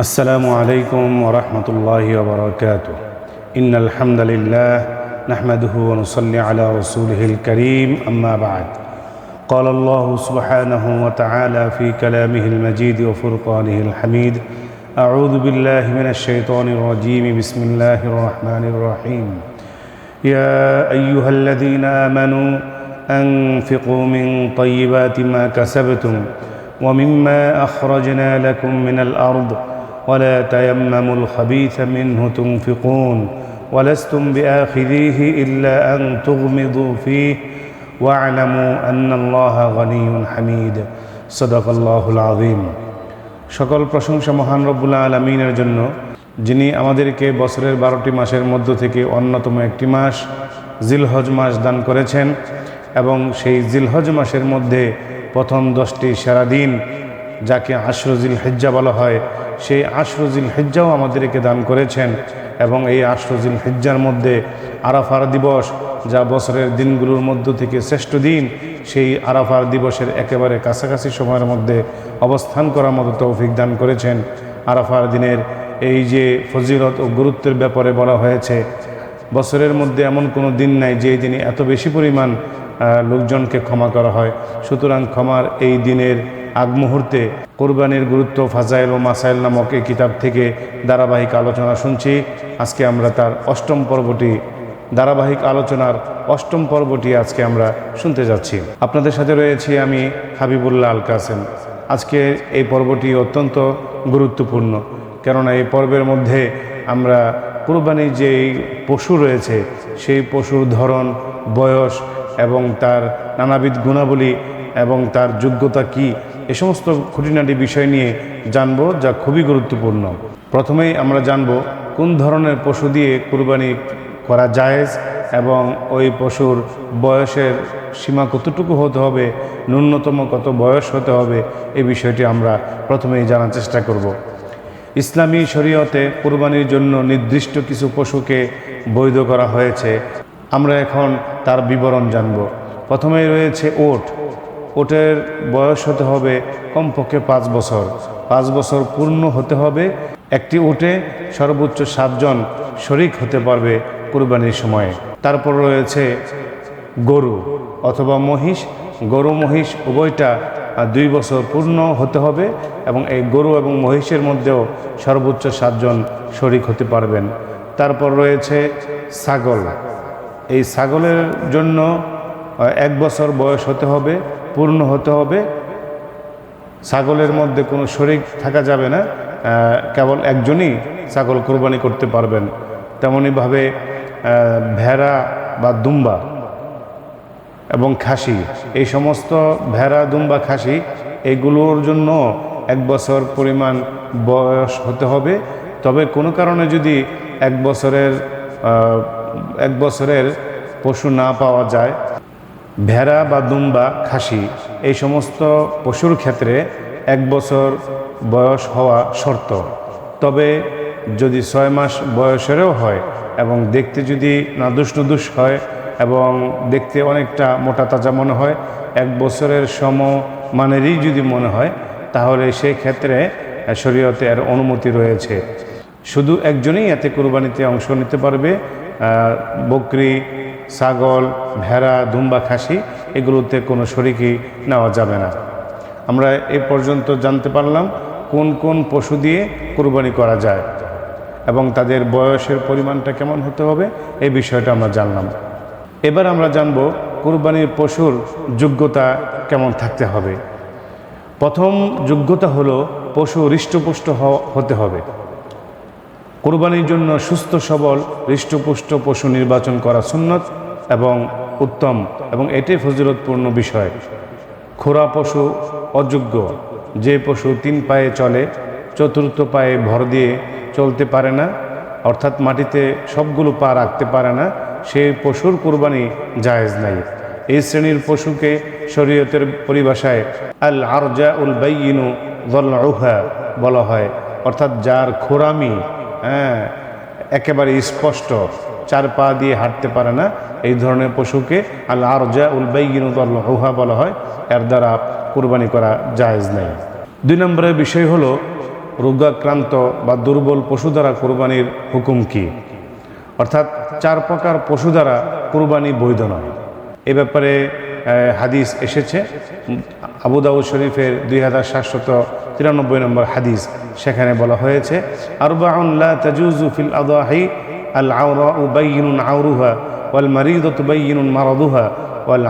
السلام عليكم ورحمة الله وبركاته. إن الحمد لله نحمده ونصلي على رسوله الكريم أما بعد. قال الله سبحانه وتعالى في كلامه المجيد وفرقانه الحميد أعوذ بالله من الشيطان الرجيم بسم الله الرحمن الرحيم. يا أيها الذين آمنوا أنفقوا من طيبات ما كسبتم ومما أخرجنا لكم من الأرض ولا تيمموا الخبيث منه تنفقون ولستم بآخذيه إلا أن تغمضوا فيه واعلموا أن الله غني حميد صدق الله العظيم সকল প্রশংসা মহান রব্বুল্লাহ আলমিনের জন্য যিনি আমাদেরকে বছরের বারোটি মাসের মধ্য থেকে অন্যতম একটি মাস জিলহজ মাস দান করেছেন এবং সেই জিলহজ মাসের মধ্যে প্রথম দশটি সেরা দিন যাকে আশরজিল হেজ্জা বলা হয়, সেই আশরজিল হেজ্জাও আমাদেরকে দান করেছেন এবং এই আশরজিল হেজ্জার মধ্যে আরাফার দিবস, যা বছরের দিনগুলোর মধ্য থেকে শ্রেষ্ঠ দিন, সেই আরাফার দিবসের একেবারে কাছাকাছি সময়ের মধ্যে অবস্থান করার মতো তৌফিক দান করেছেন। আরাফার দিনের এই যে ফজিলত ও গুরুত্বের ব্যাপারে বলা হয়েছে, বছরের মধ্যে এমন কোনো দিন নাই যে দিনে এত বেশি পরিমাণ লোকজনকে ক্ষমা করা হয়। সুতরাং ক্ষমার এই দিনের আগ মুহূর্তে কোরবানির গুরুত্ব ফাজাইল ও মাসাইল নামক এই কিতাব থেকে ধারাবাহিক আলোচনা শুনছি। আজকে আমরা তার অষ্টম পর্বটি, ধারাবাহিক আলোচনার অষ্টম পর্বটি আজকে আমরা শুনতে যাচ্ছি। আপনাদের সাথে রয়েছি আমি হাবিবুল্লাহ আল কাসেম আজকে এই পর্বটি অত্যন্ত গুরুত্বপূর্ণ, কেননা এই পর্বের মধ্যে আমরা কুরবানির যেই পশু রয়েছে, সেই পশুর ধরন, বয়স এবং তার নানাবিধ গুণাবলী এবং তার যোগ্যতা কি, এ সমস্ত খুঁটিনাটি বিষয় নিয়ে জানব যা খুবই গুরুত্বপূর্ণ। প্রথমেই আমরা জানব কোন ধরনের পশু দিয়ে কুরবানি করা জায়েজ এবং ওই পশুর বয়সের সীমা কতটুকু হতে হবে, ন্যূনতম কত বয়স হতে হবে এই বিষয়টি আমরা প্রথমেই জানার চেষ্টা করব। ইসলামী শরীয়তে কুরবানির জন্য নির্দিষ্ট কিছু পশুকে বৈধ করা হয়েছে। আমরা এখন তার বিবরণ জানব। প্রথমেই রয়েছে ওট। ওটের বয়স হতে হবে কমপক্ষে পাঁচ বছর। পাঁচ বছর পূর্ণ হতে হবে। একটি উটে সর্বোচ্চ সাতজন শরিক হতে পারবে কুরবানির সময়ে। তারপর রয়েছে গরু অথবা মহিষ। গরু, মহিষ উভয়টা দুই বছর পূর্ণ হতে হবে এবং এই গরু এবং মহিষের মধ্যেও সর্বোচ্চ সাতজন শরিক হতে পারবেন। তারপর রয়েছে ছাগল। এই ছাগলের জন্য এক বছর বয়স হতে হবে, পূর্ণ হতে হবে। ছাগলের মধ্যে কোনো শরিক থাকা যাবে না কেবল একজনই ছাগল কোরবানি করতে পারবেন। তেমনইভাবে ভেড়া বা দুম্বা এবং খাসি, এই সমস্ত ভেড়া, দুম্বা, খাসি, এগুলোর জন্য এক বছর পরিমাণ বয়স হতে হবে। তবে কোনো কারণে যদি এক বছরের এক বছরের পশু না পাওয়া যায়, ভেড়া বা দুম্বা, খাসি, এই সমস্ত পশুর ক্ষেত্রে এক বছর বয়স হওয়া শর্ত। তবে যদি ছয় মাস বয়সেরও হয় এবং দেখতে যদি না নুদুস হয় এবং দেখতে অনেকটা মোটা তাজা মনে হয়, এক বছরের সম মানেরই যদি মনে হয়, তাহলে সেই ক্ষেত্রে শরীয়তে এর অনুমতি রয়েছে। শুধু একজনই এতে কুরবানিতে অংশ নিতে পারবে বকরি, ছাগল, ভেড়া, দুম্বা, খাসি, এগুলোতে কোনো শরিকই নেওয়া যাবে না। আমরা এ পর্যন্ত জানতে পারলাম কোন কোন পশু দিয়ে কুরবানি করা যায় এবং তাদের বয়সের পরিমাণটা কেমন হতে হবে এই বিষয়টা আমরা জানলাম। এবার আমরা জানব কুরবানির পশুর যোগ্যতা কেমন থাকতে হবে। প্রথম যোগ্যতা হলো পশু হৃষ্টপুষ্ট হতে হবে। কোরবানির জন্য সুস্থ, সবল, হৃষ্টপুষ্ট পশু নির্বাচন করা সুন্নত এবং উত্তম এবং এটাই ফজিলতপূর্ণ বিষয়। খোরা পশু অযোগ্য। যে পশু তিন পায়ে চলে, চতুর্থ পায়ে ভর দিয়ে চলতে পারে না, অর্থাৎ মাটিতে সবগুলো পা রাখতে পারে না সেই পশুর কোরবানি জায়েজ নাই। এই শ্রেণির পশুকে শরীয়তের পরিভাষায় আল আরজা উল বাইনু দল্লাউহা বলা হয়। অর্থাৎ যার খোরামি হ্যাঁ একেবারে স্পষ্ট চার পা দিয়ে হাঁটতে পারে না। এই ধরনের পশুকে আল আরজা উল দল্লাউহা বলা হয়। এর দ্বারা কুরবানি করা জায়েজ নাই। দুই নম্বরের বিষয় হলো রোগাক্রান্ত বা দুর্বল পশু দ্বারা কোরবানির হুকুম কি? অর্থাৎ চার প্রকার পশু দ্বারা কোরবানি বৈধ নয়। এ ব্যাপারে হাদিস এসেছে। উম, আবু দাউদ শরীফের দুই হাজার সাতশত তিরানব্বই নম্বর হাদিস। সেখানে বলা হয়েছে, আরবাউন লা তাজুজু ফিল আদাহি, আল আউরুহা ওয়াল মারাদুহা, ওয়াল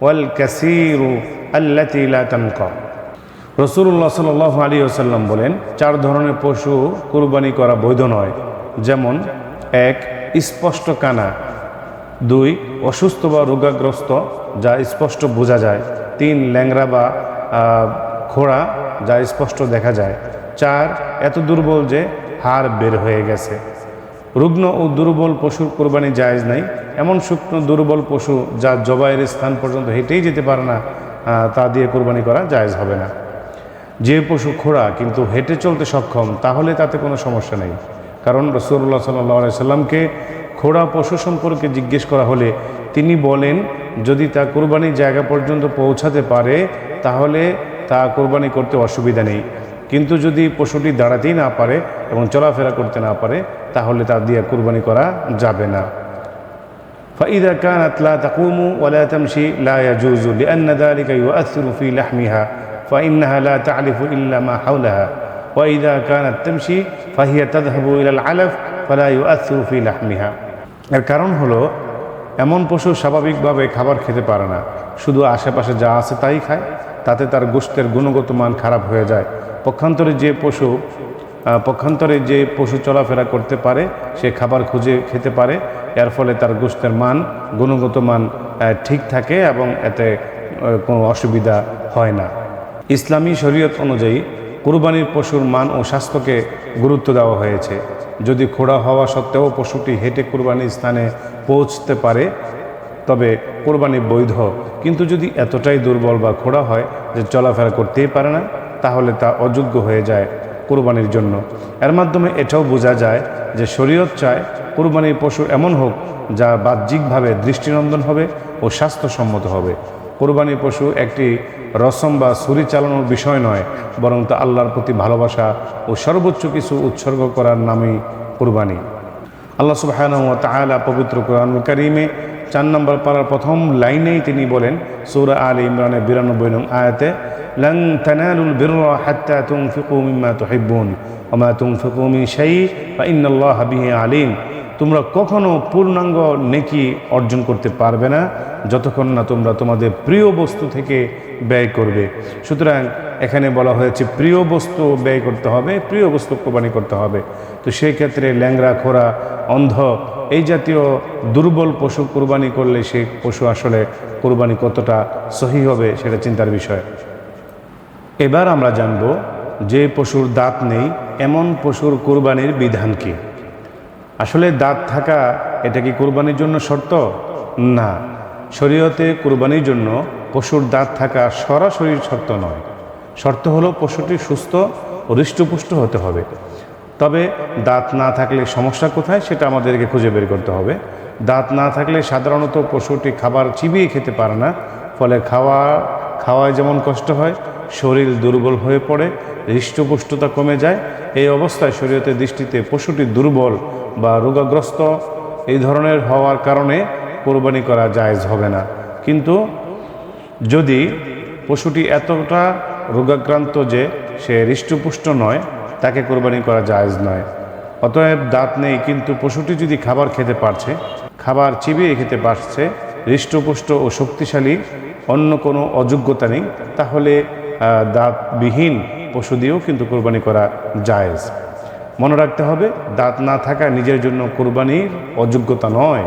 ওয়াল বলেন, চার ধরনের পশু কুরবানি করা বৈধ নয়। যেমন, এক, স্পষ্ট কানা। দুই, অসুস্থ বা রোগাগ্রস্ত, যা স্পষ্ট বোঝা যায়। তিন ল্যাংরা বা খোড়া যা স্পষ্ট দেখা যায়। চার, এত দুর্বল যে হাড় বের হয়ে গেছে। রুগ্ন ও দুর্বল পশুর কোরবানি জায়জ নাই। এমন শুকনো দুর্বল পশু যা জবাইয়ের স্থান পর্যন্ত হেঁটেই যেতে পারে না তা দিয়ে কোরবানি করা জায়জ হবে না। যে পশু খোড়া কিন্তু হেঁটে চলতে সক্ষম, তাহলে তাতে কোনো সমস্যা নেই। কারণ রসুল্লাহ সাল্লাহ সাল্লামকে খোড়া পশু সম্পর্কে জিজ্ঞেস করা হলে তিনি বলেন যদি তা কোরবানির জায়গা পর্যন্ত পৌঁছাতে পারে তাহলে তা কোরবানি করতে অসুবিধা নেই কিন্তু যদি পশুটি দাঁড়াতেই না পারে এবং চলাফেরা করতে না পারে তাহলে তা দিয়ে কোরবানি করা যাবে না فإذا كانت لا تقوم ولا تمشي لا يجوز لأن ذلك يؤثر في لحمها فإنها لا تعرف إلا ما حولها وإذا كانت تمشي فهي تذهب إلى العلف فلا يؤثر في لحمها এর কারণ হলো এমন পশু স্বাভাবিকভাবে খাবার খেতে পারে না। শুধু আশেপাশে যা আছে তাই খায়, তাতে তার গোষ্ঠের গুণগত মান খারাপ হয়ে যায়। পক্ষান্তরে যে পশু পক্ষান্তরে যে পশু চলাফেরা করতে পারে, সে খাবার খুঁজে খেতে পারে। এর ফলে তার গোষ্ঠের মান, গুণগত মান ঠিক থাকে এবং এতে কোনো অসুবিধা হয় না। ইসলামী শরীয়ত অনুযায়ী কুরবানির পশুর মান ও স্বাস্থ্যকে গুরুত্ব দেওয়া হয়েছে। যদি খোড়া হওয়া সত্ত্বেও পশুটি হেঁটে কুরবানির স্থানে পৌঁছতে পারে, তবে কোরবানি বৈধ। কিন্তু যদি এতটাই দুর্বল বা খোড়া হয় যে চলাফেরা করতেই পারে না, তাহলে তা অযোগ্য হয়ে যায় কোরবানির জন্য। এর মাধ্যমে এটাও বোঝা যায় যে শরীয়ত চায় কোরবানির পশু এমন হোক যা বাহ্যিকভাবে দৃষ্টিনন্দন হবে ও স্বাস্থ্যসম্মত হবে। কোরবানির পশু একটি রসম বা ছুরি চালানোর বিষয় নয়, বরং তা আল্লাহর প্রতি ভালোবাসা ও সর্বোচ্চ কিছু উৎসর্গ করার নামই কোরবানি। আল্লাহ সুবহানাহু ওয়া তাআলা পবিত্র কোরআনুল কারীমে চার নম্বর পারার প্রথম লাইনেই তিনি বলেন, সৌরা আল ইমরানের বিরানব্বই নং আয়াতে বিহি আলিম। তোমরা কখনো পূর্ণাঙ্গ নেকি অর্জন করতে পারবে না, যতক্ষণ না তোমরা তোমাদের প্রিয় বস্তু থেকে ব্যয় করবে। সুতরাং এখানে বলা হয়েছে, প্রিয় বস্তু ব্যয় করতে হবে, প্রিয় বস্তু কোরবানি করতে হবে। তো সেই ক্ষেত্রে ল্যাংরা খোরা অন্ধ, এই জাতীয় দুর্বল পশু কোরবানি করলে সেই পশু আসলে কোরবানি কতটা সহি হবে সেটা চিন্তার বিষয়। এবার আমরা জানব যে পশুর দাঁত নেই, এমন পশুর কোরবানির বিধান কী? আসলে দাঁত থাকা, এটা কি কোরবানির জন্য শর্ত? না। শরীয়তে কোরবানির জন্য পশুর দাঁত থাকা সরাসরি শর্ত নয়। শর্ত হলো পশুটি সুস্থ ও হৃষ্টপুষ্ট হতে হবে। তবে দাঁত না থাকলে সমস্যা কোথায় সেটা আমাদেরকে খুঁজে বের করতে হবে। দাঁত না থাকলে সাধারণত পশুটি খাবার চিবিয়ে খেতে পারে না। ফলে খাওয়া, খাওয়ায় যেমন কষ্ট হয় শরীর দুর্বল হয়ে পড়ে, হৃষ্টপুষ্টতা কমে যায়, এই অবস্থায় শরীয়তের দৃষ্টিতে পশুটি দুর্বল বা রোগাগ্রস্ত, এই ধরনের হওয়ার কারণে কোরবানি করা জায়জ হবে না। কিন্তু যদি পশুটি এতটা রোগাক্রান্ত যে সে হৃষ্টপুষ্ট নয়, তাকে কোরবানি করা জায়েজ নয়। অতএব দাঁত নেই, কিন্তু পশুটি যদি খাবার খেতে পারছে, খাবার চিবিয়ে খেতে পারছে, হৃষ্টপুষ্ট ও শক্তিশালী, অন্য কোনো অযোগ্যতা নেই, তাহলে দাঁতবিহীন পশু দিয়েও কিন্তু কোরবানি করা জায়েজ। মনে রাখতে হবে, দাঁত না থাকা নিজের জন্য কোরবানির অযোগ্যতা নয়।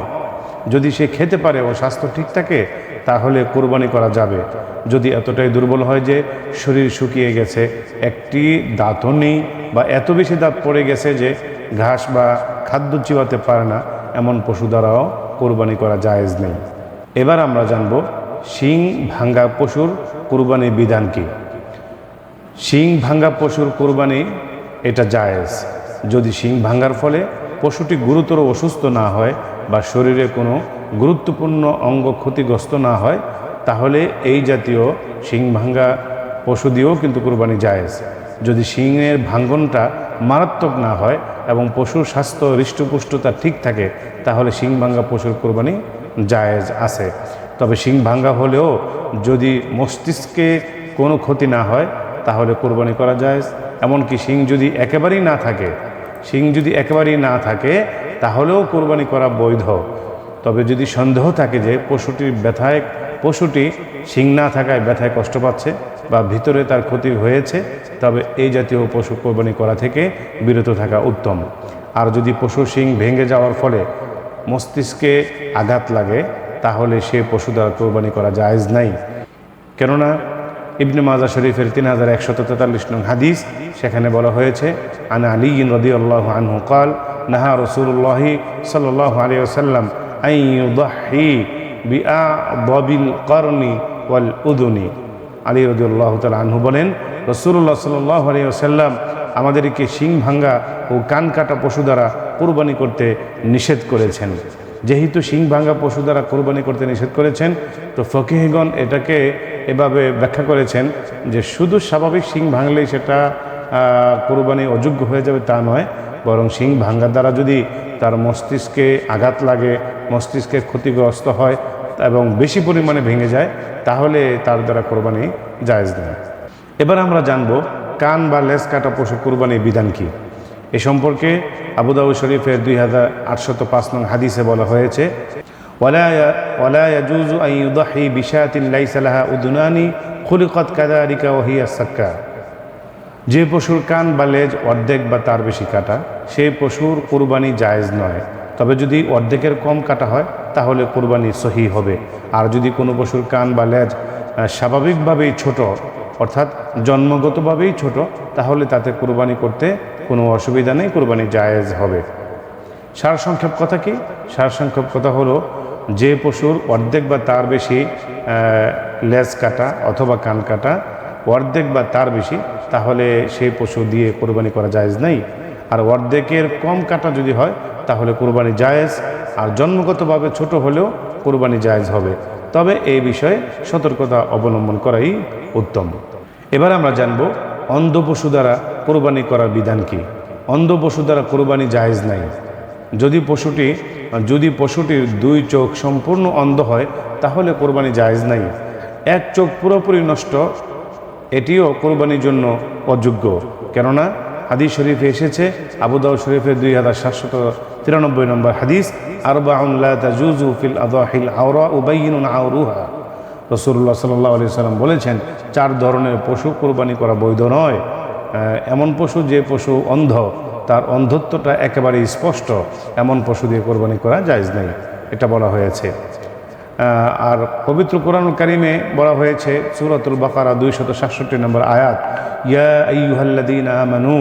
যদি সে খেতে পারে ও স্বাস্থ্য ঠিক থাকে, তাহলে কোরবানি করা যাবে। যদি এতটাই দুর্বল হয় যে শরীর শুকিয়ে গেছে, একটি দাঁতও নেই বা এত বেশি দাঁত পড়ে গেছে যে ঘাস বা খাদ্য চিবাতে পারে না, এমন পশু দ্বারাও কোরবানি করা জায়েজ নেই। এবার আমরা জানব শিং ভাঙ্গা পশুর কোরবানির বিধান কি? শিং ভাঙ্গা পশুর কোরবানি, এটা জায়েজ। যদি শিং ভাঙ্গার ফলে পশুটি গুরুতর অসুস্থ না হয় বা শরীরে কোনো গুরুত্বপূর্ণ অঙ্গ ক্ষতিগ্রস্ত না হয়, তাহলে এই জাতীয় শিং ভাঙ্গা পশু দিয়েও কিন্তু কোরবানি জায়েজ। যদি শিংয়ের ভাঙ্গনটা মারাত্মক না হয় এবং পশুর স্বাস্থ্য হৃষ্টপুষ্টতা ঠিক থাকে, তাহলে শিং ভাঙ্গা পশুর কোরবানি জায়েজ আছে। তবে শিং ভাঙ্গা হলেও যদি মস্তিষ্কে কোনো ক্ষতি না হয়, তাহলে কোরবানি করা যায় এমনকি শিং যদি একেবারেই না থাকে, শিং যদি একেবারেই না থাকে, তাহলেও কোরবানি করা বৈধ। তবে যদি সন্দেহ থাকে যে পশুটির ব্যথায়, পশুটি শিং না থাকায় ব্যথায় কষ্ট পাচ্ছে বা ভিতরে তার ক্ষতি হয়েছে, তবে এই জাতীয় পশু কোরবানি করা থেকে বিরত থাকা উত্তম। আর যদি পশুর শিং ভেঙে যাওয়ার ফলে মস্তিষ্কে আঘাত লাগে তাহলে সে পশু দ্বারা কোরবানি করা জায়েজ নাই। কেননা ইবনে মাজা শরীফের তিন হাজার একশত তেতাল্লিশ নং হাদিস, সেখানে বলা হয়েছে, আনা আলী রদি আল্লাহ আনহু কাল, নাহা রসুল্লাহি সাল্লাহ আলী আসাল্লাম আইহি বিআ ববিল ওয়াল তাল আনহু বলেন রসুল্লাহ সাল্লাহ আলী আসাল্লাম আমাদেরকে শিং ভাঙ্গা ও কান কাটা পশু দ্বারা কোরবানি করতে নিষেধ করেছেন। যেহেতু শিং ভাঙ্গা পশু দ্বারা কোরবানি করতে নিষেধ করেছেন, তো ফকিহগণ এটাকে এভাবে ব্যাখ্যা করেছেন যে শুধু স্বাভাবিক শিং ভাঙলেই সেটা কোরবানি অযোগ্য হয়ে যাবে তা নয়, বরং শিং ভাঙ্গার দ্বারা যদি তার মস্তিষ্কে আঘাত লাগে, মস্তিষ্কে ক্ষতিগ্রস্ত হয় এবং বেশি পরিমাণে ভেঙে যায়, তাহলে তার দ্বারা কোরবানি জায়েজ নেই এবার আমরা জানব কান বা লেস কাটা পশু কোরবানির বিধান কি? এ সম্পর্কে আবুদাউ শরীফের দুই হাজার আটশত পাঁচ নং হাদিসে বলা হয়েছে, ওয়ালা ওয়ালা ইয়াজুজু আন ইউদাহি বিশাতিন লাইসা লাহা উদুনানি ওহিয়া সাক্কা। যে পশুর কান বা লেজ অর্ধেক বা তার বেশি কাটা সেই পশুর কোরবানি জায়েজ নয়। তবে যদি অর্ধেকের কম কাটা হয়, তাহলে কোরবানি সহি হবে। আর যদি কোনো পশুর কান বা লেজ স্বাভাবিকভাবেই ছোট, অর্থাৎ জন্মগতভাবেই ছোট, তাহলে তাতে কোরবানি করতে কোনো অসুবিধা নেই, কোরবানি জায়েজ হবে। সারসংক্ষেপ কথা কি? সারসংক্ষেপ কথা হলো, যে পশুর অর্ধেক বা তার বেশি লেজ কাটা অথবা কান কাটা অর্ধেক বা তার বেশি, তাহলে সেই পশু দিয়ে কোরবানি করা জায়েজ নেই। আর অর্ধেকের কম কাটা যদি হয়, তাহলে কোরবানি জায়েজ। আর জন্মগতভাবে ছোট হলেও কোরবানি জায়েজ হবে। তবে এই বিষয়ে সতর্কতা অবলম্বন করাই উত্তম। এবার আমরা জানব অন্ধ পশু দ্বারা কোরবানি করার বিধান কি? অন্ধ পশু দ্বারা কোরবানি জায়েজ নাই। যদি পশুটি, যদি পশুটির দুই চোখ সম্পূর্ণ অন্ধ হয়, তাহলে কোরবানি জায়েজ নাই। এক চোখ পুরোপুরি নষ্ট, এটিও কোরবানির জন্য অযোগ্য। কেননা, হাদিস শরীফে এসেছে আবুদাউ শরীফের দুই হাজার সাতশত তিরানব্বই নম্বর হাদিস আরবা তাজুজু ফিল আদাহিল আওরা উবাইনুন আউরুহা রসুল্লাহ সাল্লাহ আলি সাল্লাম বলেছেন, চার ধরনের পশু কোরবানি করা বৈধ নয়। এমন পশু যে পশু অন্ধ, তার অন্ধত্বটা একেবারে স্পষ্ট, এমন পশু দিয়ে কোরবানি করা যায়জ নেই, এটা বলা হয়েছে। আর পবিত্র কোরআন কারিমে বলা হয়েছে, সুরতুল বাকারা দুইশত সাতষট্টি নম্বর আয়াত, ইয়া আইয়ুহাল্লাদিন আমানু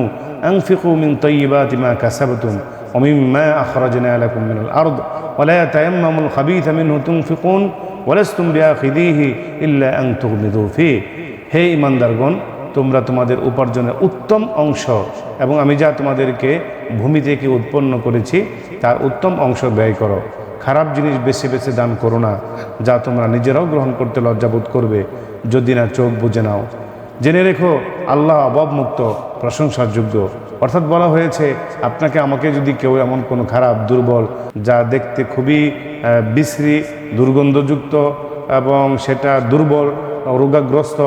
আনফিকু মিন তাইয়িবাতি মা কাসাবতুম ওয়া মিম্মা আখরাজনা লাকুম মিনাল আরদ ওয়া লা তায়াম্মামুল খাবীথা মিনহু তুনফিকুন। ওয়ালাস্তুম বিয়া খিদিহি ইল্লা আং তুমিদুফি হে ইমানদারগণ তোমরা তোমাদের উপার্জনের উত্তম অংশ এবং আমি যা তোমাদেরকে ভূমি থেকে উৎপন্ন করেছি, তার উত্তম অংশ ব্যয় করো। খারাপ জিনিস বেছে বেছে দান করো না, যা তোমরা নিজেরাও গ্রহণ করতে লজ্জাবোধ করবে, যদি না চোখ বুঝে নাও। জেনে রেখো, আল্লাহ অভাবমুক্ত, প্রশংসার যোগ্য। অর্থাৎ বলা হয়েছে, আপনাকে আমাকে যদি কেউ এমন কোনো খারাপ, দুর্বল, যা দেখতে খুবই বিশ্রী, দুর্গন্ধযুক্ত এবং সেটা দুর্বল, রোগাগ্রস্ত,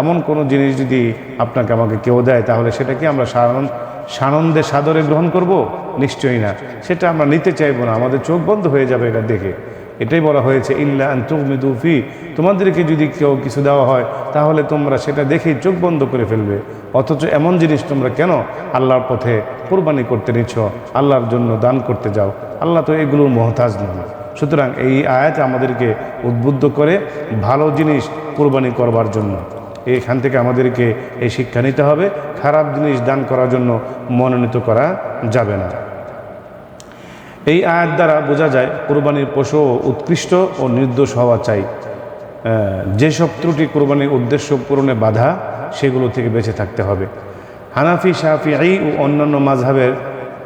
এমন কোনো জিনিস যদি আপনাকে আমাকে কেউ দেয়, তাহলে সেটা কি আমরা সানন্দ সানন্দে সাদরে গ্রহণ করব? নিশ্চয়ই না। সেটা আমরা নিতে চাইব না। আমাদের চোখ বন্ধ হয়ে যাবে এটা দেখে। এটাই বলা হয়েছে, ইল্লা আন্তুমিদুফি তোমাদেরকে যদি কেউ কিছু দেওয়া হয়, তাহলে তোমরা সেটা দেখেই চোখ বন্ধ করে ফেলবে। অথচ এমন জিনিস তোমরা কেন আল্লাহর পথে কোরবানি করতে নিচ্ছ? আল্লাহর জন্য দান করতে যাও। আল্লাহ তো এগুলোর মহতাজ নয় সুতরাং এই আয়াত আমাদেরকে উদ্বুদ্ধ করে ভালো জিনিস কোরবানি করবার জন্য। এখান থেকে আমাদেরকে এই শিক্ষা নিতে হবে। খারাপ জিনিস দান করার জন্য মনোনীত করা যাবে না। এই আয়াত দ্বারা বোঝা যায় কোরবানির পশু উৎকৃষ্ট ও নির্দোষ হওয়া চাই। যেসব ত্রুটি কোরবানির উদ্দেশ্য পূরণে বাধা, সেগুলো থেকে বেঁচে থাকতে হবে। হানাফি শাফিআই ও অন্যান্য মাঝহাবের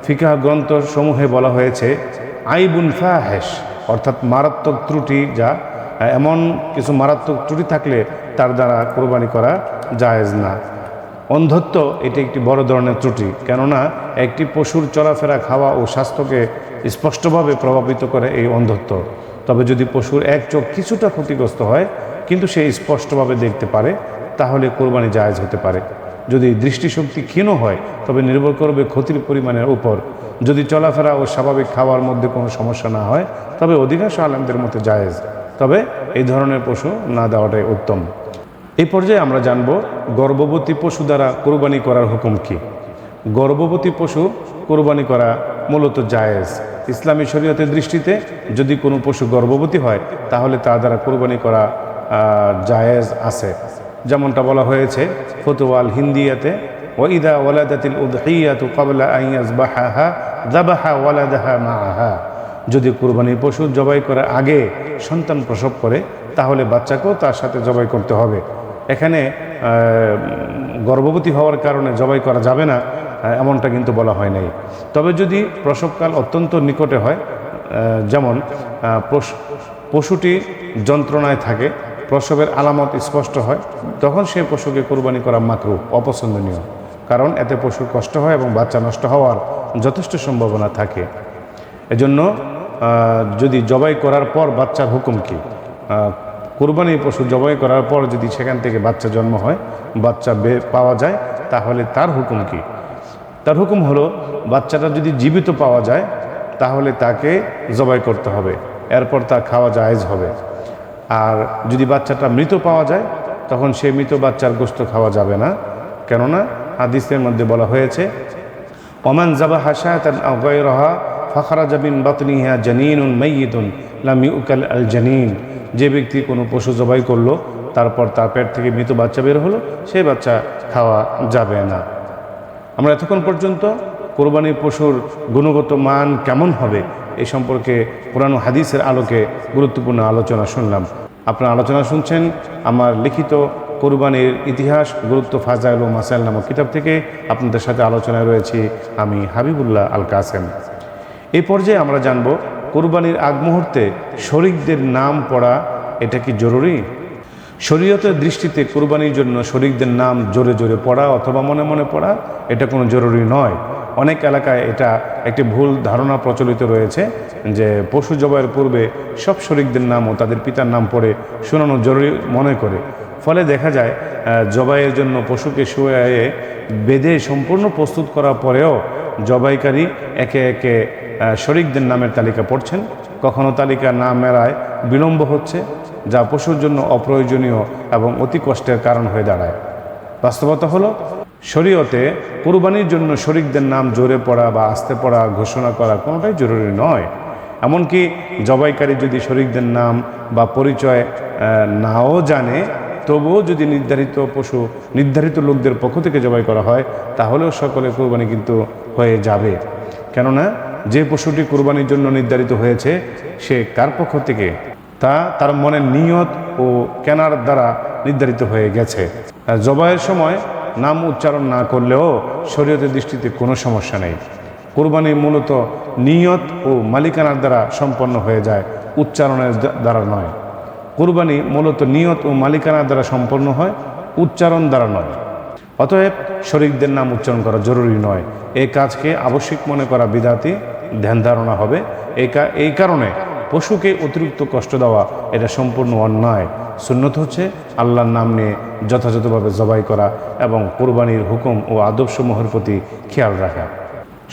ফিকাহ গ্রন্থ সমূহে বলা হয়েছে, আইবুন ফাহেশ, অর্থাৎ মারাত্মক ত্রুটি যা এমন কিছু মারাত্মক ত্রুটি থাকলে তার দ্বারা কোরবানি করা জায়েজ না। অন্ধত্ব এটি একটি বড় ধরনের ত্রুটি, কেননা একটি পশুর চলাফেরা, খাওয়া ও স্বাস্থ্যকে স্পষ্টভাবে প্রভাবিত করে এই অন্ধত্ব। তবে যদি পশুর এক চোখ কিছুটা ক্ষতিগ্রস্ত হয়, কিন্তু সে স্পষ্টভাবে দেখতে পারে, তাহলে কোরবানি জায়জ হতে পারে। যদি দৃষ্টিশক্তি ক্ষীণ হয়, তবে নির্ভর করবে ক্ষতির পরিমাণের উপর। যদি চলাফেরা ও স্বাভাবিক খাওয়ার মধ্যে কোনো সমস্যা না হয়, তবে অধিকাংশ আলেমদের মতো জায়েজ। তবে এই ধরনের পশু না দেওয়াটাই উত্তম। এই পর্যায়ে আমরা জানব, গর্ভবতী পশু দ্বারা কোরবানি করার হুকুম কি? গর্ভবতী পশু কোরবানি করা মূলত জায়েজ। ইসলামী শরীয়তের দৃষ্টিতে যদি কোনো পশু গর্ভবতী হয়, তাহলে তা দ্বারা কোরবানি করা জায়েজ আছে। যেমনটা বলা হয়েছে, ফতুয়াল হিন্দিয়াতে ওইদা ওয়ালাদাতিল উদহিয়াতু কবলা আইয়াজ বাহাহা দাবাহা ওয়ালাদাহা মাহা যদি কুরবানির পশু জবাই করার আগে সন্তান প্রসব করে, তাহলে বাচ্চাকেও তার সাথে জবাই করতে হবে। এখানে গর্ভবতী হওয়ার কারণে জবাই করা যাবে না। এমনটা কিন্তু বলা হয় নাই। তবে যদি প্রসবকাল অত্যন্ত নিকটে হয় যেমন পশু- পশুটি যন্ত্রণায় থাকে, প্রসবের আলামত স্পষ্ট হয়, তখন সে পশুকে কোরবানি করা মাকরু, অপছন্দনীয়। কারণ এতে পশুর কষ্ট হয় এবং বাচ্চা নষ্ট হওয়ার যথেষ্ট সম্ভাবনা থাকে। এজন্য যদি জবাই করার পর বাচ্চার হুকুম কি? কোরবানি পশু জবাই করার পর যদি সেখান থেকে বাচ্চা জন্ম হয়, বাচ্চা পাওয়া যায়, তাহলে তার হুকুম কি? তার হুকুম হলো, বাচ্চাটা যদি জীবিত পাওয়া যায়, তাহলে তাকে জবাই করতে হবে। এরপর তা খাওয়া জায়েজ হবে। আর যদি বাচ্চাটা মৃত পাওয়া যায়, তখন সে মৃত বাচ্চার গোস্ত খাওয়া যাবে না। কেননা হাদিসের মধ্যে বলা হয়েছে, ওমান জাবা হাসায়াতান আগাইরহা ফাখারা জাবিন বাতনিহা জানিনুন মাইয়িতুন লাম ইউকাল আল জানিন। যে ব্যক্তি কোনো পশু জবাই করল, তারপর তার পেট থেকে মৃত বাচ্চা বের হলো সেই বাচ্চা খাওয়া যাবে না। আমরা এতক্ষণ পর্যন্ত কোরবানির পশুর গুণগত মান কেমন হবে এই সম্পর্কে পুরানো হাদিসের আলোকে গুরুত্বপূর্ণ আলোচনা শুনলাম। আপনার আলোচনা শুনছেন আমার লিখিত কোরবানির ইতিহাস, গুরুত্ব, ফাজাইল ও মাসাইল নামক কিতাব থেকে আপনাদের সাথে আলোচনায় রয়েছি আমি হাবিবুল্লাহ আল কাসেম এই পর্যায়ে আমরা জানব কোরবানির আগ মুহূর্তে শরিকদের নাম পড়া এটা কি জরুরি? শরীয়তের দৃষ্টিতে কোরবানির জন্য শরিকদের নাম জোরে জোরে পড়া অথবা মনে মনে পড়া, এটা কোনো জরুরি নয়। অনেক এলাকায় এটা একটি ভুল ধারণা প্রচলিত রয়েছে যে পশু জবাইয়ের পূর্বে সব শরিকদের নাম ও তাদের পিতার নাম পড়ে শোনানো জরুরি মনে করে। ফলে দেখা যায় জবাইয়ের জন্য পশুকে শুয়ে বেঁধে সম্পূর্ণ প্রস্তুত করার পরেও জবাইকারী একে একে শরিকদের নামের তালিকা পড়ছেন। কখনো তালিকা না মেলায় বিলম্ব হচ্ছে যা পশুর জন্য অপ্রয়োজনীয় এবং অতি কষ্টের কারণ হয়ে দাঁড়ায়। বাস্তবতা হলো, শরীয়তে কুরবানির জন্য শরিকদের নাম জোরে পড়া বা আস্তে পড়া ঘোষণা করা কোনোটাই জরুরি নয়। এমনকি জবাইকারী যদি শরিকদের নাম বা পরিচয় নাও জানে, তবুও যদি নির্ধারিত পশু, নির্ধারিত লোকদের পক্ষ থেকে জবাই করা হয়, তাহলেও সকলে কোরবানি কিন্তু হয়ে যাবে। কেননা, যে পশুটি কোরবানির জন্য নির্ধারিত হয়েছে, সে কার পক্ষ থেকে? তা তার মনের নিয়ত ও কেনার দ্বারা নির্ধারিত হয়ে গেছে। জবাইয়ের সময় নাম উচ্চারণ না করলেও শরীয়তের দৃষ্টিতে কোনো সমস্যা নেই। কোরবানি মূলত নিয়ত ও মালিকানার দ্বারা সম্পন্ন হয়ে যায়, উচ্চারণের দ্বারা নয়। কোরবানি মূলত নিয়ত ও মালিকানার দ্বারা সম্পন্ন হয়, উচ্চারণ দ্বারা নয়। অতএব শরিকদের নাম উচ্চারণ করা জরুরি নয়। এই কাজকে আবশ্যিক মনে করা বিদাতি ধ্যান ধারণা হবে। এই কারণে পশুকে অতিরিক্ত কষ্ট দেওয়া এটা সম্পূর্ণ অন্যায়। সুন্নত হচ্ছে আল্লাহর নাম নিয়ে যথাযথভাবে জবাই করা এবং কোরবানির হুকুম ও আদবসমূহের প্রতি খেয়াল রাখা।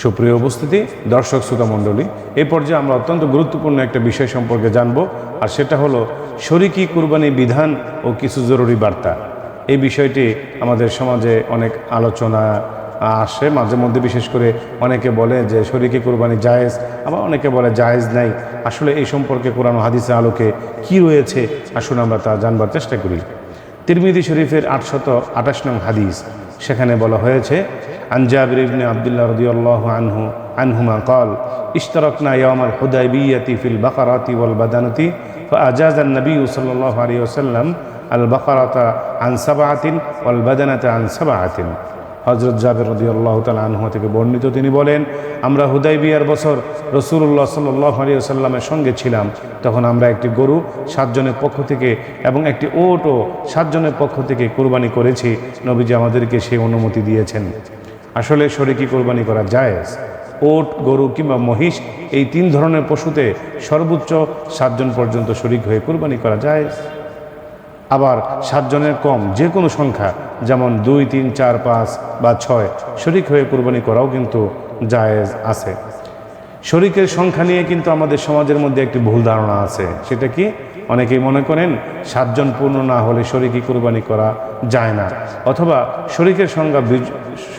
সুপ্রিয় উপস্থিতি, দর্শক শ্রোতা মণ্ডলী এই পর্যায়ে আমরা অত্যন্ত গুরুত্বপূর্ণ একটা বিষয় সম্পর্কে জানব, আর সেটা হলো শরিকি কুরবানি বিধান ও কিছু জরুরি বার্তা। এই বিষয়টি আমাদের সমাজে অনেক আলোচনা আসে মাঝে মধ্যে বিশেষ করে অনেকে বলে যে শরিকি কুরবানি জায়েজ আবার অনেকে বলে জায়েজ নাই আসলে এই সম্পর্কে কোরআন ও হাদিসের আলোকে কি রয়েছে আসুন আমরা তা জানবার চেষ্টা করি তিরমিদি শরীফের আটশত আঠাশ নং হাদিস সেখানে বলা হয়েছে আনজাবির ইবনে আবদুল্লাহ রদিয়াল্লাহু আনহু আনহুমা قال اشتركنا يوم الحديبية في البقرة والبدنة فأجاز النبي صلى الله عليه وسلم البقرة عن سبعة والبدنة عن سبعة হজরত জাবের রদি আল্লাহ তালা আনহা থেকে বর্ণিত, তিনি বলেন, আমরা হুদাই বিয়ার বছর রসুল্লাহ সাল্লাহ আলী সাল্লামের সঙ্গে ছিলাম। তখন আমরা একটি গরু সাতজনের পক্ষ থেকে এবং একটি ওটও সাতজনের পক্ষ থেকে কোরবানি করেছি। নবীজি আমাদেরকে সেই অনুমতি দিয়েছেন। আসলে শরিকি কোরবানি করা জায়েজ। ওট, গরু কিংবা মহিষ, এই তিন ধরনের পশুতে সর্বোচ্চ সাতজন পর্যন্ত শরিক হয়ে কোরবানি করা যায় আবার সাতজনের কম যে কোনো সংখ্যা, যেমন দুই, তিন, চার, পাঁচ বা ছয়, শরিক হয়ে কোরবানি করাও কিন্তু জায়েজ আছে। শরিকের সংখ্যা নিয়ে কিন্তু আমাদের সমাজের মধ্যে একটি ভুল ধারণা আছে। সেটা কি? অনেকেই মনে করেন সাতজন পূর্ণ না হলে শরিকি কোরবানি করা যায় না। অথবা শরিকের সংখ্যা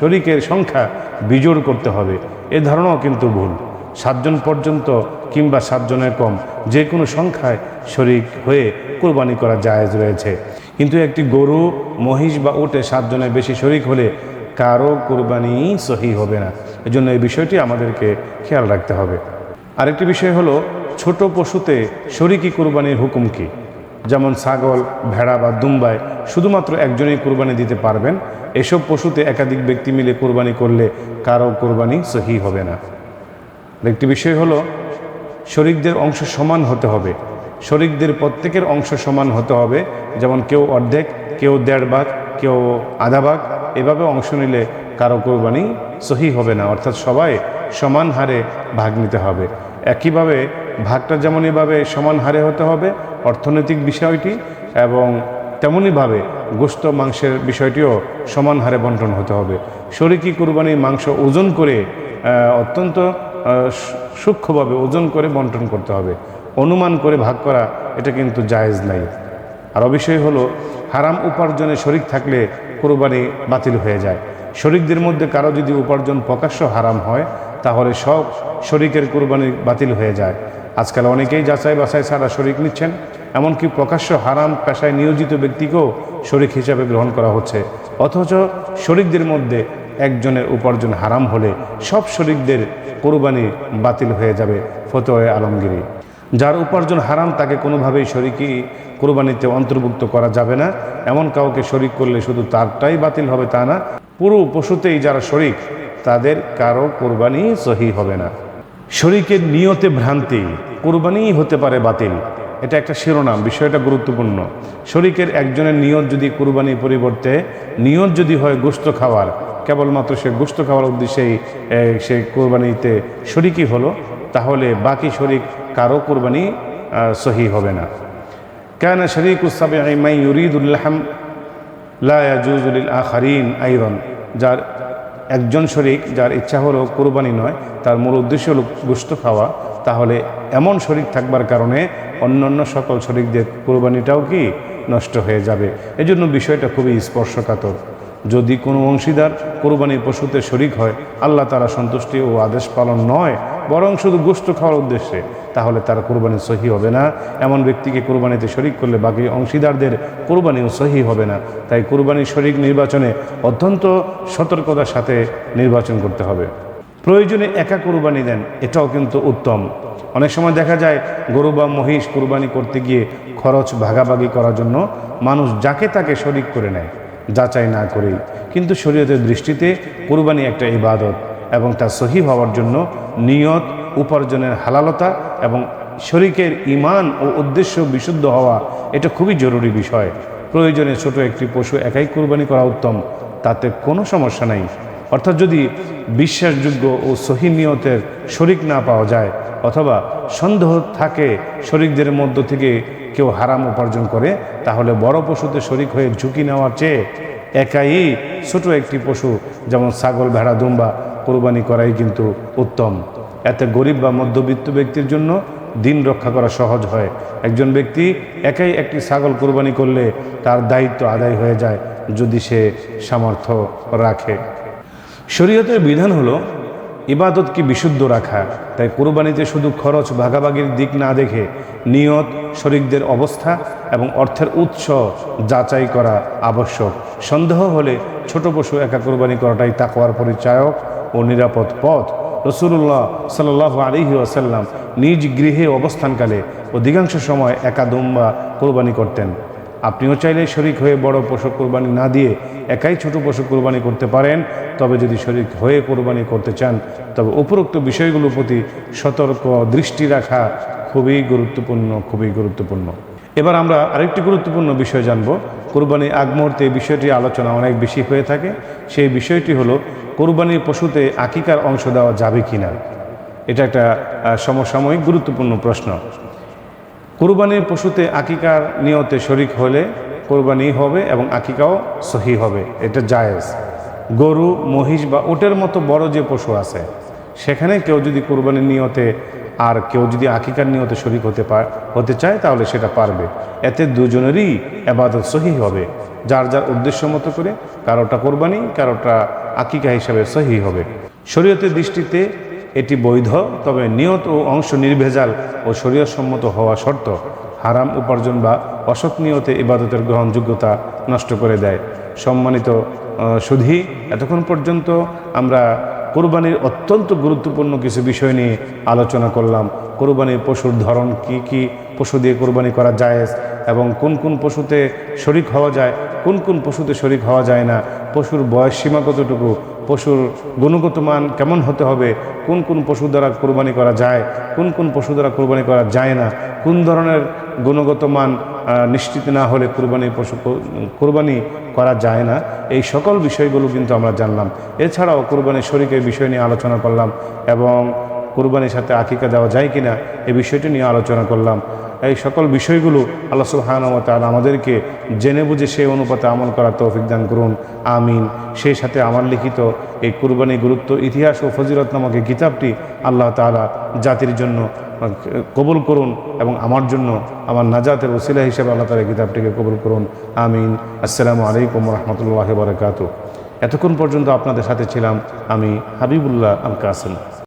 শরিকের সংখ্যা বিজোড় করতে হবে। এ ধারণাও কিন্তু ভুল। সাতজন পর্যন্ত কিংবা সাতজনের কম, যে কোনো সংখ্যায় শরিক হয়ে কোরবানি করা জায়েজ রয়েছে। কিন্তু একটি গরু মহিষ বা উটে সাতজনের বেশি শরিক হলে কারও কোরবানি সহি হবে না। এজন্য এই বিষয়টি আমাদেরকে খেয়াল রাখতে হবে। আরেকটি বিষয় হলো, ছোট পশুতে শরিকি কোরবানির হুকুম কি? যেমন ছাগল, ভেড়া বা দুম্বায় শুধুমাত্র একজনই কোরবানি দিতে পারবেন। এসব পশুতে একাধিক ব্যক্তি মিলে কোরবানি করলে কারও কোরবানি সহি হবে না। একটি বিষয় হলো, শরিকদের অংশ সমান হতে হবে। শরিকদের প্রত্যেকের অংশ সমান হতে হবে। যেমন কেউ অর্ধেক, কেউ দেড় ভাগ, কেউ আধা ভাগ, এভাবে অংশ নিলে কারও কোরবানি সহি হবে না। অর্থাৎ সবাই সমান হারে ভাগ নিতে হবে। একইভাবে ভাগটা যেমন এভাবে সমান হারে হতে হবে, অর্থনৈতিক বিষয়টি, এবং তেমনইভাবে গোস্ত মাংসের বিষয়টিও সমান হারে বন্টন হতে হবে। শরিকি কুরবানির মাংস ওজন করে অত্যন্ত সূক্ষ্মভাবে ওজন করে বন্টন করতে হবে। অনুমান করে ভাগ করা, এটা কিন্তু জায়েজ নাই। আর বিষয় হলো, হারাম উপার্জনে শরিক থাকলে কোরবানি বাতিল হয়ে যায়। শরিকদের মধ্যে কারও যদি উপার্জন প্রকাশ্য হারাম হয়, তাহলে সব শরিকের কোরবানি বাতিল হয়ে যায়। আজকাল অনেকেই যাচাই বাছাই ছাড়া শরিক নিচ্ছেন, এমনকি প্রকাশ্য হারাম পেশায় নিয়োজিত ব্যক্তিকেও শরিক হিসাবে গ্রহণ করা হচ্ছে। অথচ শরিকদের মধ্যে একজনের উপার্জন হারাম হলে সব শরিকদের কোরবানি বাতিল হয়ে যাবে, ফতোয় আলমগিরি যার উপার্জন হারাম, তাকে কোনোভাবেই শরিকি কোরবানিতে অন্তর্ভুক্ত করা যাবে না। এমন কাউকে শরিক করলে শুধু তারটাই বাতিল হবে তা না, পুরো পশুতেই যারা শরিক, তাদের কারও কোরবানি সহি হবে না। শরিকের নিয়তে ভ্রান্তি কোরবানিই হতে পারে বাতিল। এটা একটা শিরোনাম, বিষয়টা গুরুত্বপূর্ণ। শরিকের একজনের নিয়ত যদি কোরবানির পরিবর্তে, নিয়ত যদি হয় গোস্ত খাওয়ার কেবলমাত্র সে গোস্ত খাওয়ার উদ্দেশ্যেই সে কোরবানিতে শরিকই হলো, তাহলে বাকি শরিক কারও কোরবানি সহি হবে না। কেন শরিক উসাবে আইরন যার একজন শরিক, যার ইচ্ছা হলো কোরবানি নয়, তার মূল উদ্দেশ্য হলো গোস্ত খাওয়া, তাহলে এমন শরিক থাকবার কারণে অন্যান্য সকল শরিকদের কোরবানিটাও কি নষ্ট হয়ে যাবে? এজন্য বিষয়টা খুবই স্পর্শকাতর। যদি কোনো অংশীদার কোরবানির পশুতে শরিক হয়, আল্লাহ তারা সন্তুষ্টি ও আদেশ পালন নয়, বরং শুধু গোস্ত খাওয়ার উদ্দেশ্যে, তাহলে তার কোরবানি সহি হবে না। এমন ব্যক্তিকে কোরবানিতে শরিক করলে বাকি অংশীদারদের কোরবানিও সহি হবে না। তাই কোরবানির শরিক নির্বাচনে অত্যন্ত সতর্কতার সাথে নির্বাচন করতে হবে। প্রয়োজনে একা কোরবানি দেন, এটাও কিন্তু উত্তম। অনেক সময় দেখা যায়, গরু বা মহিষ কোরবানি করতে গিয়ে খরচ ভাগাভাগি করার জন্য মানুষ যাকে তাকে শরিক করে নেয় যাচাই না করেই। কিন্তু শরীয়তের দৃষ্টিতে কোরবানি একটা ইবাদত এবং তা সহি হওয়ার জন্য নিয়ত, উপার্জনের হালালতা এবং শরিকের ইমান ও উদ্দেশ্য বিশুদ্ধ হওয়া এটা খুবই জরুরি বিষয়। প্রয়োজনে ছোট একটি পশু একাই কোরবানি করা উত্তম, তাতে কোনো সমস্যা নাই। অর্থাৎ যদি বিশ্বাসযোগ্য ও সহি নিয়তের শরিক না পাওয়া যায় অথবা সন্দেহ থাকে শরিকদের মধ্য থেকে কেউ হারাম উপার্জন করে, তাহলে বড় পশুতে শরিক হয়ে ঝুঁকি নেওয়ার চেয়ে একাই ছোট একটি পশু, যেমন ছাগল, ভেড়া, দুম্বা, কোরবানি করাই কিন্তু উত্তম। এতে গরিব বা মধ্যবিত্ত ব্যক্তির জন্য দিন রক্ষা করা সহজ হয়। একজন ব্যক্তি একাই একটি ছাগল কোরবানি করলে তার দায়িত্ব আদায় হয়ে যায়, যদি সে সামর্থ্য রাখে। শরীয়তের বিধান হলো ইবাদতকে বিশুদ্ধ রাখা? তাই কোরবানিতে শুধু খরচ ভাগাভাগির দিক না দেখে নিয়ত, শরিকদের অবস্থা এবং অর্থের উৎস যাচাই করা আবশ্যক। সন্দেহ হলে ছোট পশু একা কোরবানি করাটাই তাকওয়ার পরিচায়ক ও নিরাপদ পথ। রসুল্লাহ সাল আলিহি আসাল্লাম নিজ গৃহে অবস্থানকালে অধিকাংশ সময় একা দুম্বা কোরবানি করতেন। আপনিও চাইলে শরিক হয়ে বড় পশু কোরবানি না দিয়ে একাই ছোট পশু কোরবানি করতে পারেন। তবে যদি শরিক হয়ে কোরবানি করতে চান, তবে উপরোক্ত বিষয়গুলোর প্রতি সতর্ক দৃষ্টি রাখা খুবই গুরুত্বপূর্ণ খুবই গুরুত্বপূর্ণ। এবার আমরা আরেকটি গুরুত্বপূর্ণ বিষয় জানব। কোরবানি আগ মুহূর্তে এই বিষয়টি আলোচনা অনেক বেশি হয়ে থাকে। সেই বিষয়টি হলো, কোরবানির পশুতে আকিকার অংশ দেওয়া যাবে কিনা? এটা একটা সমসাময়িক গুরুত্বপূর্ণ প্রশ্ন। কোরবানির পশুতে আকিকার নিয়তে শরিক হলে কোরবানি হবে এবং আকিকাও সহি হবে, এটা জায়েজ। গরু, মহিষ বা ওটের মতো বড় যে পশু আছে, সেখানে কেউ যদি কোরবানির নিয়তে আর কেউ যদি আকিকার নিয়তে শরিক হতে পার হতে চায়, তাহলে সেটা পারবে। এতে দুজনেরই আবাদত সহি হবে। যার যার উদ্দেশ্য মতো করে, কারোটা কোরবানি, কারোটা আকিকা হিসাবে সহি হবে। শরীয়তের দৃষ্টিতে এটি বৈধ, তবে নিয়ত ও অংশ নির্ভেজাল ও শরীয়সম্মত হওয়া শর্ত। হারাম উপার্জন বা অসৎ নিয়তে ইবাদতের গ্রহণযোগ্যতা নষ্ট করে দেয়। সম্মানিত সুধী, এতক্ষণ পর্যন্ত আমরা কোরবানির অত্যন্ত গুরুত্বপূর্ণ কিছু বিষয় নিয়ে আলোচনা করলাম। কোরবানির পশুর ধরন কি কি? পশু দিয়ে কোরবানি করা যায় এবং কোন কোন পশুতে শরিক হওয়া যায় কোন কোন পশুতে শরিক হওয়া যায় না? পশুর বয়স সীমা কতটুকু? পশুর গুণগত মান কেমন হতে হবে? কোন কোন পশু দ্বারা কোরবানি করা যায়? কোন কোন পশু দ্বারা কোরবানি করা যায় না? কোন ধরনের গুণগত মান নিশ্চিত না হলে কোরবানি পশু, কোরবানি করা যায় না? এই সকল বিষয়গুলো কিন্তু আমরা জানলাম। এছাড়াও কোরবানির শরিকের বিষয় নিয়ে আলোচনা করলাম এবং কোরবানির সাথে আকিকা দেওয়া যায় কিনা এই বিষয়টি নিয়ে আলোচনা করলাম। এই সকল বিষয়গুলো আল্লাহ তাআলা আমাদেরকে জেনে বুঝে সেই অনুপাতে আমল করার তৌফিক দান করুন। আমিন। সেই সাথে আমার লিখিত এই কুরবানি গুরুত্ব, ইতিহাস ও ফজিরত নামক এই কিতাবটি আল্লাহ তাআলা জাতির জন্য কবুল করুন এবং আমার জন্য আমার নাজাতের ওসিলা হিসেবে আল্লাহ তালা কিতাবটিকে কবুল করুন। আমিন। আসসালামু আলাইকুম রহমতুল্লাহ বারকাত এতক্ষণ পর্যন্ত আপনাদের সাথে ছিলাম আমি হাবিবুল্লাহ আল কাসেম